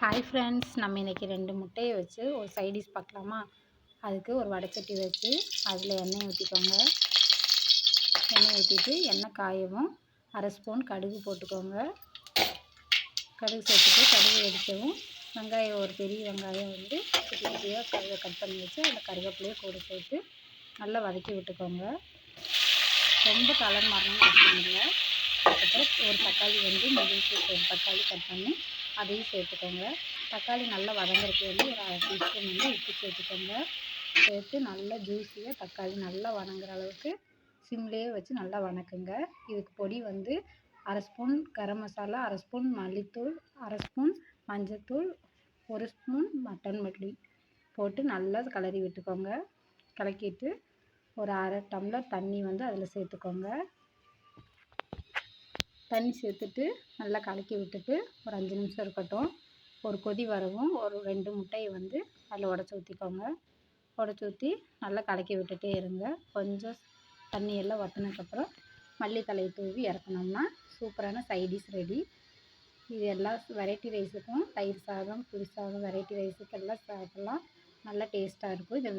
Hi friends நம்ம இன்றைக்கி ரெண்டு முட்டையை வச்சு ஒரு சைடிஷ் பார்க்கலாமா? அதுக்கு ஒரு வடைச்சட்டி வச்சு அதில் எண்ணெய் ஊற்றிக்கோங்க எண்ணெய் ஊற்றிட்டு எண்ணெய் காயவும் அரை ஸ்பூன் கடுகு போட்டுக்கோங்க. கடுகு சேர்த்துட்டு கடுகு எடுத்தவும் வெங்காயம் ஒரு பெரிய வெங்காயம் வந்து குட்டி குட்டியாக கருவை கட் பண்ணி வச்சு அதில் கருவேப்பிலையை கூட சேர்த்து நல்லா வதக்கி விட்டுக்கோங்க. ரொம்ப கலர் மரணம் அவசியம் இல்லை. அதுக்கப்புறம் ஒரு தக்காளி வந்து மீடியம் ஒரு தக்காளி கட் பண்ணி அதையும் சேர்த்துக்கோங்க. தக்காளி நல்லா வதங்குறதுக்கு வந்து ஒரு அரை டீஸ்பூன் வந்து உப்பு சேர்த்துக்கோங்க. சேர்த்து நல்லா ஜூஸியாக தக்காளி நல்லா வதங்குற அளவுக்கு சிம்லேயே வச்சு நல்லா வதக்குங்க இதுக்கு பொடி வந்து அரை ஸ்பூன் கரம் மசாலா அரை ஸ்பூன் மல்லித்தூள் அரை ஸ்பூன் மஞ்சத்தூள் ஒரு ஸ்பூன் மட்டன் மல்லி போட்டு நல்லா கிளறி விட்டுக்கோங்க. கலக்கிட்டு ஒரு அரை டம்ளர் தண்ணி வந்து அதில் சேர்த்துக்கோங்க. தண்ணி சேர்த்துட்டு நல்லா கலக்கி விட்டுட்டு ஒரு அஞ்சு நிமிஷம் இருக்கட்டும். ஒரு கொதி வரவும் ஒரு ரெண்டு முட்டையை வந்து அதில் உடச்சி ஊற்றிக்கோங்க உடச்சி ஊற்றி நல்லா கலக்கி விட்டுட்டே இருங்க. கொஞ்சம் தண்ணியெல்லாம் வற்றினதுக்கப்புறம் மல்லித்தலையை தூவி இறக்குனோம்னா சூப்பரான சைடிஷ் ரெடி இது எல்லா வெரைட்டி ரைஸுக்கும் தயிர் சாதம் புளி சாதம் வெரைட்டி ரைஸுக்கு எல்லாம் சாப்பிட்லாம். நல்லா டேஸ்ட்டாக இருக்கும். இதை